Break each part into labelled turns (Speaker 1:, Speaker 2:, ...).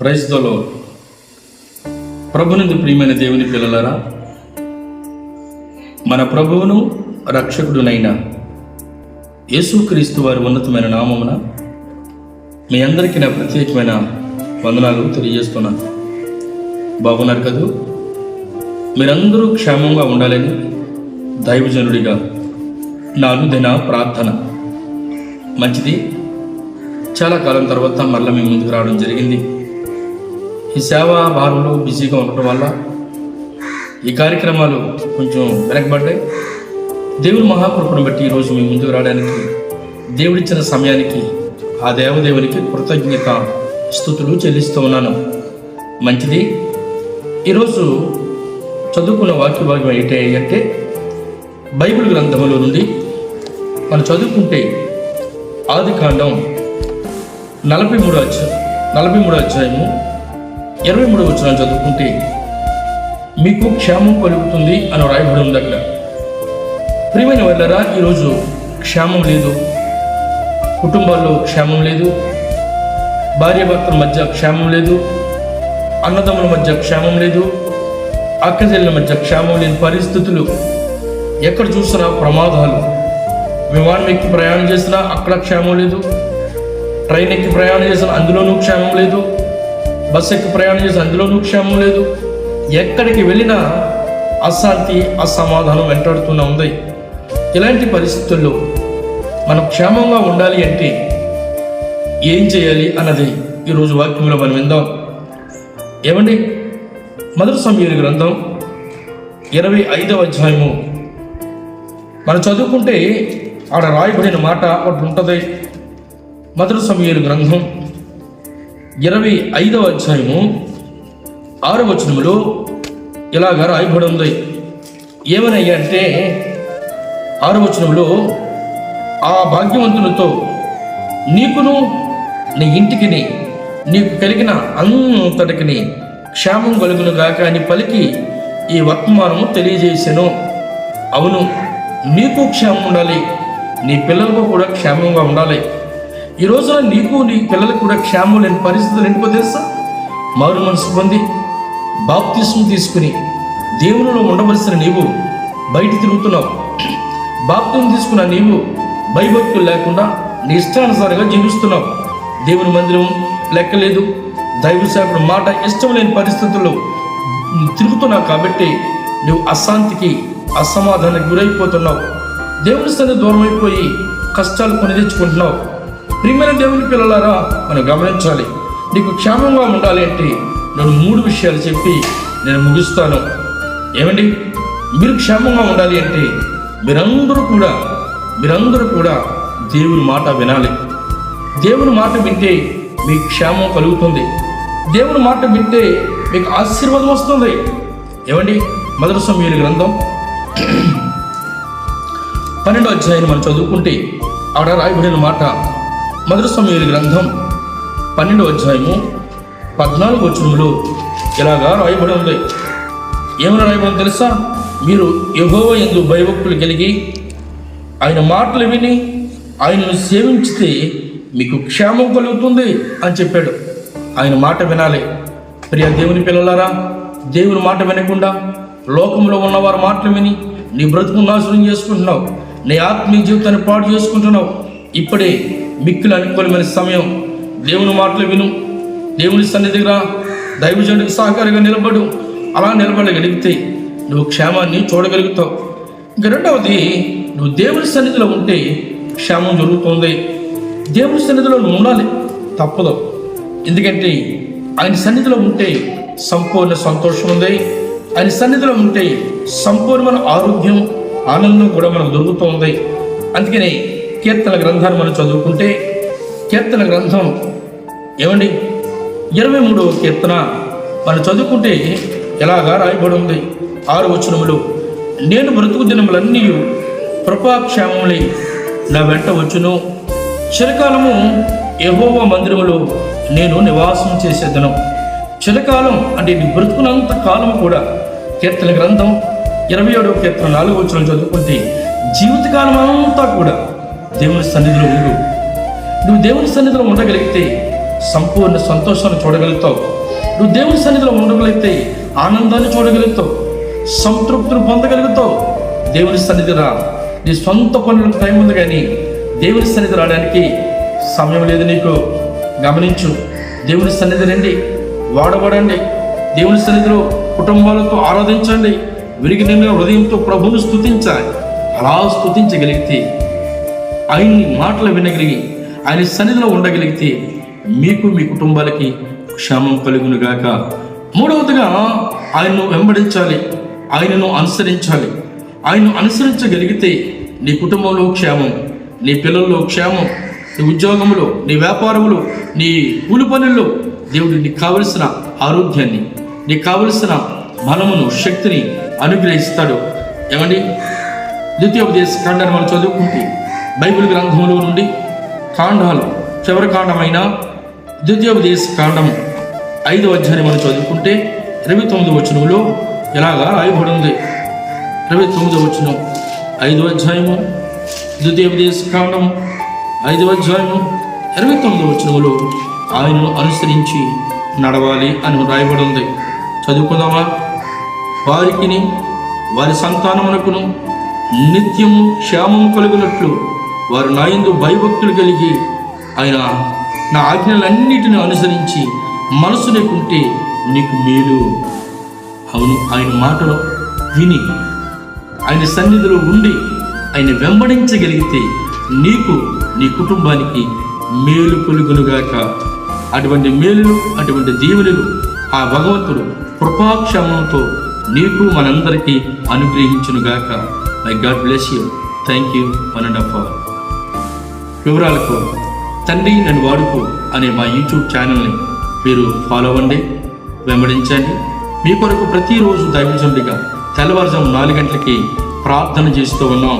Speaker 1: ప్రైజ్దలో ప్రభునందు ప్రియమైన దేవుని పిల్లలరా మన ప్రభువును రక్షకుడునైన యేసుక్రీస్తు వారి ఉన్నతమైన నామమున మీ అందరికీ నా ప్రత్యేకమైన వందనాలు తెలియజేస్తున్నాను. బాగున్నారు కదూ? మీరందరూ క్షేమంగా ఉండాలని దైవజనుడిగా నా అనుదిన ప్రార్థన. మంచిది. చాలా కాలం తర్వాత మరలా మీ ముందుకు రావడం జరిగింది. ఈ సేవా భారంలో బిజీగా ఉండటం వల్ల ఈ కార్యక్రమాలు కొంచెం వెనకబడ్డాయి. దేవుని మహాకృపను బట్టి ఈరోజు మీ ముందుకు రావడానికి దేవుడిచ్చిన సమయానికి ఆ దేవదేవునికి కృతజ్ఞత స్థుతులు చెల్లిస్తూ ఉన్నాను. మంచిది. ఈరోజు చదువుకున్న వాక్య భాగం ఏంటి అంటే బైబిల్ గ్రంథంలో నుండి మనం చదువుకుంటే ఆది కాండం నలభై మూడు అధ్యాయం నలభై మూడు అధ్యాయము ఇరవై మూడు వచ్చిన చదువుకుంటే మీకు క్షేమం కలుగుతుంది అని రాయబడి ఉంది అక్కడ. ప్రియమైన వాళ్ళరా ఈరోజు క్షేమం లేదు. కుటుంబాల్లో క్షేమం లేదు. భార్యాభర్తల మధ్య క్షేమం లేదు. అన్నదమ్ముల మధ్య క్షేమం లేదు. అక్కచెల్లెల మధ్య క్షేమం లేని పరిస్థితులు ఎక్కడ చూసినా ప్రమాదాలు. విమానం ఎక్కి ప్రయాణం చేసినా అక్కడ క్షేమం లేదు. ట్రైన్ ఎక్కి ప్రయాణం చేసినా అందులోనూ క్షేమం లేదు. బస్సు ఎక్కి ప్రయాణం చేసి అందులోనూ క్షేమం లేదు. ఎక్కడికి వెళ్ళినా అశాంతి అసమాధానం వెంటాడుతూనే ఉంది. ఇలాంటి పరిస్థితుల్లో మనం క్షేమంగా ఉండాలి అంటే ఏం చేయాలి అన్నది ఈరోజు వాక్యంలో మనం విందాం. ఏమండి? మధుర సమీర గ్రంథం ఇరవై ఐదవ అధ్యాయము. మనం చదువుకుంటే ఆడ రాయబడిన మాట ఒకటి ఉంటుంది. మధుర సమీరు గ్రంథం ఇరవై ఐదవ అధ్యాయము ఆరు వచనములో ఇలాగ రాయబడి ఉంది. ఏమనయ్యా అంటే వచనంలో ఆ భాగ్యవంతులతో నీకును నీ ఇంటికిని నీకు కలిగిన అంతటికిని క్షేమం కలుగును గాక అని పలికి ఈ వర్తమానము తెలియజేశాను అవును నీకు క్షేమం ఉండాలి నీ పిల్లలకు కూడా క్షేమంగా ఉండాలి. ఈ రోజున నీకు నీ పిల్లలకు కూడా క్షేమం లేని పరిస్థితులు ఎందుకో తెలుసా? మారు మనసు పొంది బాప్తిస్ము తీసుకుని దేవునిలో ఉండవలసిన నీవు బయట తిరుగుతున్నావు. బాప్తిని తీసుకున్న నీవు భయభక్తులు లేకుండా నీ ఇష్టానుసారంగా జీవిస్తున్నావు. దేవుని మందిరం లెక్కలేదు. దైవ సేవకుడు మాట ఇష్టం లేని పరిస్థితుల్లో తిరుగుతున్నావు కాబట్టి నువ్వు అశాంతికి అసమాధానానికి గురైపోతున్నావు. దేవుని సన్ని దూరమైపోయి కష్టాలు కొని తెచ్చుకుంటున్నావు. ప్రియమైన దేవుని పిల్లలారా మనం గమనించాలి. నీకు క్షేమంగా ఉండాలి అంటే నేను మూడు విషయాలు చెప్పి నేను ముగిస్తాను. ఏమండి? మీరు క్షేమంగా ఉండాలి అంటే మీరందరూ కూడా మీరందరూ కూడా దేవుని మాట వినాలి. దేవుని మాట వింటే మీకు క్షేమం కలుగుతుంది. దేవుని మాట వింటే మీకు ఆశీర్వాదం వస్తుంది. ఏమండి? మొదటి సమయాల గ్రంథం. పన్నెండో అధ్యాయం మనం చదువుకుంటే ఆడ రాయబడిన మాట మొదటి గ్రంథం పన్నెండో అధ్యాయము పద్నాలుగు వచనంలో ఇలాగా రాయబడి ఉంది. ఏమైనా రాయబడి తెలుసా? మీరు యహోవ ఎందు భయభక్తులు కలిగి ఆయన మాటలు విని ఆయనను సేవించితే మీకు క్షేమం కలుగుతుంది అని చెప్పాడు. ఆయన మాట వినాలి. ప్రియ దేవుని పిల్లలారా దేవుని మాట వినకుండా లోకంలో ఉన్నవారి మాటలు విని నీ బ్రతుకు నాశనం చేసుకుంటున్నావు. నీ ఆత్మీయ జీవితాన్ని పాడు చేసుకుంటున్నావు. ఇప్పుడే మిక్కులు అనుకూలమైన సమయం. దేవుని మాటలు విను. దేవుని సన్నిధికి రా. దైవజనుడికి సహకారిగా నిలబడు. అలా నిలబడగలిగితే నువ్వు క్షేమాన్ని చూడగలుగుతావు. ఇంకా రెండవది నువ్వు దేవుని సన్నిధిలో ఉంటే క్షేమం జరుగుతుంది. దేవుని సన్నిధిలో నువ్వు ఉండాలి. తప్పదు. ఎందుకంటే ఆయన సన్నిధిలో ఉంటే సంపూర్ణ సంతోషం ఉంది. ఆయన సన్నిధిలో ఉంటే సంపూర్ణమైన ఆరోగ్యం ఆనందం కూడా మనకు దొరుకుతుంది. అందుకనే కీర్తన గ్రంథాన్ని మనం చదువుకుంటే కీర్తన గ్రంథం ఏమండి? ఇరవై మూడవ కీర్తన మనం చదువుకుంటే ఎలాగా రాయబడి ఉంది? ఆరు వచనములు. నేను బ్రతుకు దినములన్నీ కృపాక్షేమములై నా వెంట వచ్చును. చిరకాలము యహోవ మందిరములో నేను నివాసం చేసేదను. చిరకాలం అంటే నీ బ్రతుకునంత కాలం కూడా. కీర్తన గ్రంథం ఇరవై ఏడవ కీర్తన నాలుగు వచ్చిన చదువుకుంటే జీవితకాలం అంతా కూడా దేవుని సన్నిధిలో ఉండు. నువ్వు దేవుని సన్నిధిలో ఉండగలిగితే సంపూర్ణ సంతోషాన్ని చూడగలుగుతావు. నువ్వు దేవుని సన్నిధిలో ఉండగలిగితే ఆనందాన్ని చూడగలుగుతావు. సంతృప్తిని పొందగలుగుతావు. దేవుని సన్నిధి రా. నీ సొంత పనులకు టైం ఉంది కానీ దేవుని సన్నిధి రావడానికి సమయం లేదు నీకు. గమనించు. దేవుని సన్నిధి రండి. వాడబడండి. దేవుని సన్నిధిలో కుటుంబాలతో ఆరాధించండి. విరిగి నిండిన హృదయంతో ప్రభువును స్తుతించాలి. అలా స్థుతించగలిగితే ఆయన్ని మాటలు వినగలిగి ఆయన సన్నిధిలో ఉండగలిగితే మీకు మీ కుటుంబాలకి క్షేమం కలుగును గాక మూడవదిగా ఆయన్ను వెంబడించాలి ఆయనను అనుసరించాలి. ఆయన్ను అనుసరించగలిగితే నీ కుటుంబంలో క్షేమం నీ పిల్లల్లో క్షేమం నీ ఉద్యోగంలో నీ వ్యాపారంలో నీ కూలి పనుల్లో దేవుడు నీకు కావలసిన ఆరోగ్యాన్ని నీకు కావలసిన బలమును శక్తిని అనుగ్రహిస్తాడు. ఏమండి? ద్వితీయోపదేశ కాండాన్ని మనం చదువుకుంటే బైబిల్ గ్రంథంలో నుండి కాండాలు చివరి కాండమైన ద్వితీయోపదేశ కాండం ఐదు అధ్యాయం మనం చదువుకుంటే ఇరవై తొమ్మిది వచనంలో ఇలాగా రాయబడి ఉంది ఇరవై తొమ్మిది వచనం ఐదు అధ్యాయము ద్వితీయోపదేశ కాండం ఐదు అధ్యాయము ఇరవై తొమ్మిది వచనంలో ఆయనను అనుసరించి నడవాలి అని రాయబడి ఉంది చదువుకుందామా? వారికిని వారి సంతానమునకును నిత్యము క్షేమము కలుగునట్లు వారు నా యందు భయభక్తులు కలిగి ఆయన నా ఆజ్ఞలన్నిటిని అనుసరించి మనసు లేకుంటే నీకు మేలు. అవును ఆయన మాటలు విని ఆయన సన్నిధిలో ఉండి ఆయన వెంబడించగలిగితే నీకు నీ కుటుంబానికి మేలు కొలుగునుగాక. అటువంటి మేలులు అటువంటి దీవులు ఆ భగవంతుడు కృపాక్షమంతో నీకు మనందరికీ అనుగ్రహించునుగాక. My God bless you thank you one and of all వివరాలకు తండ్రి నన్ను వాడుకు అనే మా యూట్యూబ్ ఛానల్ని మీరు ఫాలో అవ్వండి వెంబడించండి. మీ కొరకు ప్రతిరోజు దైవజనుడిగా తెల్లవారుజాము నాలుగు గంటలకి ప్రార్థన చేస్తూ ఉన్నాం.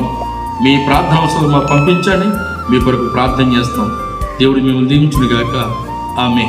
Speaker 1: మీ ప్రార్థన అవసరం మాకు పంపించండి మీ కొరకు ప్రార్థన చేస్తాం. దేవుడు మేము దీవించునుగాక. ఆమె